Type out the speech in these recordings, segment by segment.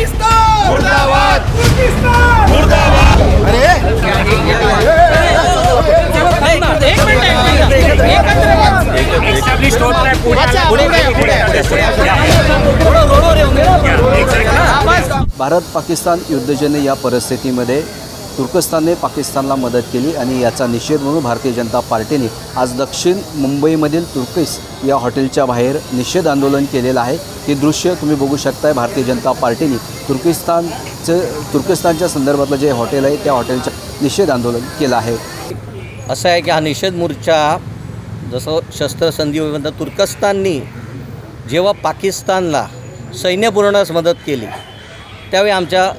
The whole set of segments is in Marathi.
मुर्दाबाद! पाकिस्तान! मुर्दाबाद! अरे! भारत पाकिस्तान युद्धजन्य या परिस्थितीमध्ये तुर्कस्तानने पाकिस्तानला मदत केली आणि याचा निषेध म्हणून भारतीय जनता पार्टीने आज दक्षिण मुंबईमधील तुर्किस या हॉटेलच्या बाहेर निषेध आंदोलन केलेलं आहे. हे दृश्य तुम्ही बघू शकताय. भारतीय जनता पार्टीने तुर्किस्तानचं तुर्किस्तानच्या संदर्भातलं जे हॉटेल आहे त्या हॉटेलचं निषेध आंदोलन केलं आहे. असं आहे की हा निषेध मोर्चा जसं शस्त्रसंधी तुर्कस्ताननी जेव्हा पाकिस्तानला सैन्यपूर्णच मदत केली त्यावेळी आमच्या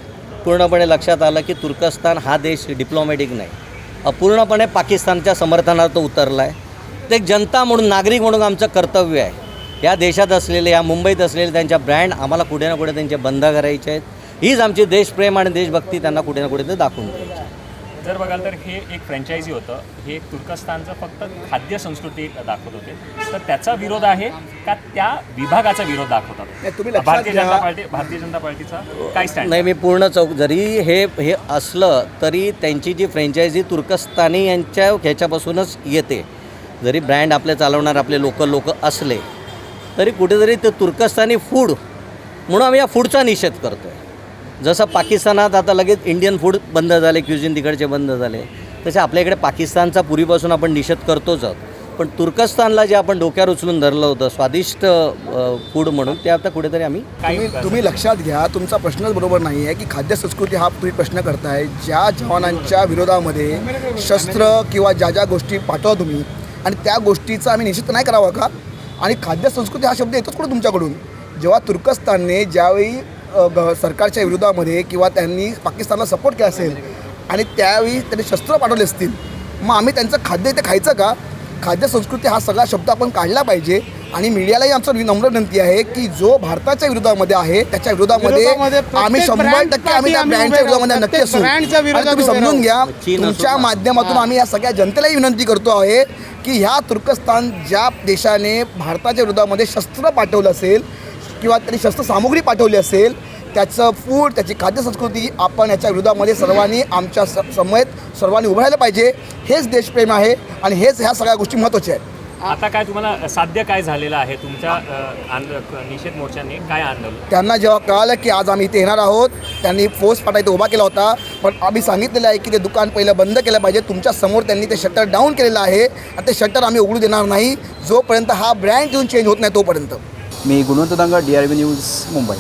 पूर्णपणे लक्षात आलं की तुर्कस्तान हा देश डिप्लोमॅटिक नाही. अपूर्णपणे पाकिस्तानच्या समर्थनार्थ उतरला आहे ते जनता म्हणून नागरिक म्हणून आमचं कर्तव्य आहे. या देशात असलेले या मुंबईत असलेले त्यांच्या ब्रँड आम्हाला कुठे ना कुठे त्यांचे बंद करायचे आहेत. हीच आमची देशप्रेम आणि देशभक्ती त्यांना कुठे ना कुठे ते दाखवून द्यायची आहे. जर बघाल तर हे एक फ्रँचायझी होतं. हे तुर्कस्तानचं फक्त खाद्य संस्कृती दाखवत होते. तर त्याचा विरोध आहे का त्या विभागाचा विरोध दाखवतात? नाही, तुम्ही लक्षात भारतीय जनता पार्टी भारतीय जनता पार्टीचा काय स्टँड नाही मी पूर्ण चौक जरी हे हे असलं तरी त्यांची जी फ्रँचायझी तुर्कस्तानी यांच्या ह्याच्यापासूनच येते. जरी ब्रँड आपले चालवणार आपले लोकल लोक असले तरी कुठेतरी ते तुर्कस्तानी फूड म्हणून आम्ही या फूडचा निषेध करतो आहे जसं पाकिस्तानात आता लगेच इंडियन फूड बंद झाले क्युझिन तिकडचे बंद झाले. तसे आपल्या इकडे पाकिस्तानचा पूर्वीपासून आपण निषेध करतोच आहोत. पण तुर्कस्तानला जे आपण डोक्यावर उचलून धरलं होतं स्वादिष्ट फूड म्हणून ते आता कुठेतरी आम्ही तुम्ही तुम्ही लक्षात घ्या तुमचा प्रश्नच बरोबर नाही आहे की खाद्य संस्कृती हा तुम्ही प्रश्न करताय ज्या जवानांच्या विरोधामध्ये शस्त्र किंवा ज्या ज्या गोष्टी पाठवा तुम्ही आणि त्या गोष्टीचा आम्ही निषेध नाही करावा का? आणि खाद्य संस्कृती हा शब्द येतोच कुठं तुमच्याकडून? जेव्हा तुर्कस्तानने ज्यावेळी ग- सरकारच्या विरोधामध्ये किंवा त्यांनी पाकिस्तानला सपोर्ट केला असेल आणि त्यावेळी त्यांनी शस्त्र पाठवले असतील मग आम्ही त्यांचं खाद्य इथे खायचं का खाद्य संस्कृती हा सगळा शब्द आपण काढला पाहिजे आणि मीडियालाही आमचं नम्र विनंती आहे की जो भारताच्या विरोधामध्ये आहे त्याच्या विरोधामध्ये आम्ही शंभर टक्के आम्ही त्या ब्रँडच्या विरोधामध्ये. नक्की असू तुम्ही समजून घ्या तुमच्या. माध्यमातून आम्ही या सगळ्या जनतेलाही विनंती करतो आहे की ह्या तुर्कस्तान ज्या देशाने भारताच्या विरोधामध्ये शस्त्र पाठवलं असेल किंवा त्यांनी शस्त्र सामुग्री पाठवली असेल त्याचं फूड त्याची खाद्यसंस्कृती आपण याच्या विरोधामध्ये सर्वांनी आमच्या स समेत सर्वांनी उभं राहिलं पाहिजे. हेच देशप्रेम आहे आणि हेच ह्या सगळ्या गोष्टी महत्त्वाच्या आहेत. आता काय तुम्हाला साध्य काय झालेलं आहे तुमच्या निषेध मोर्चाने? काय आंदोलन? त्यांना जेव्हा कळालं की आज आम्ही इथे येणार आहोत त्यांनी फोर्स पाटा इथे उभा केला होता. पण आम्ही सांगितलेलं आहे की ते दुकान पहिलं बंद केलं पाहिजे. तुमच्यासमोर त्यांनी ते शटर डाऊन केलेलं आहे. आणि ते शटर आम्ही उघडू देणार नाही. जोपर्यंत हा ब्रँड घेऊन चेंज होत नाही तोपर्यंत. मी Gunwant Danga D R B news Mumbai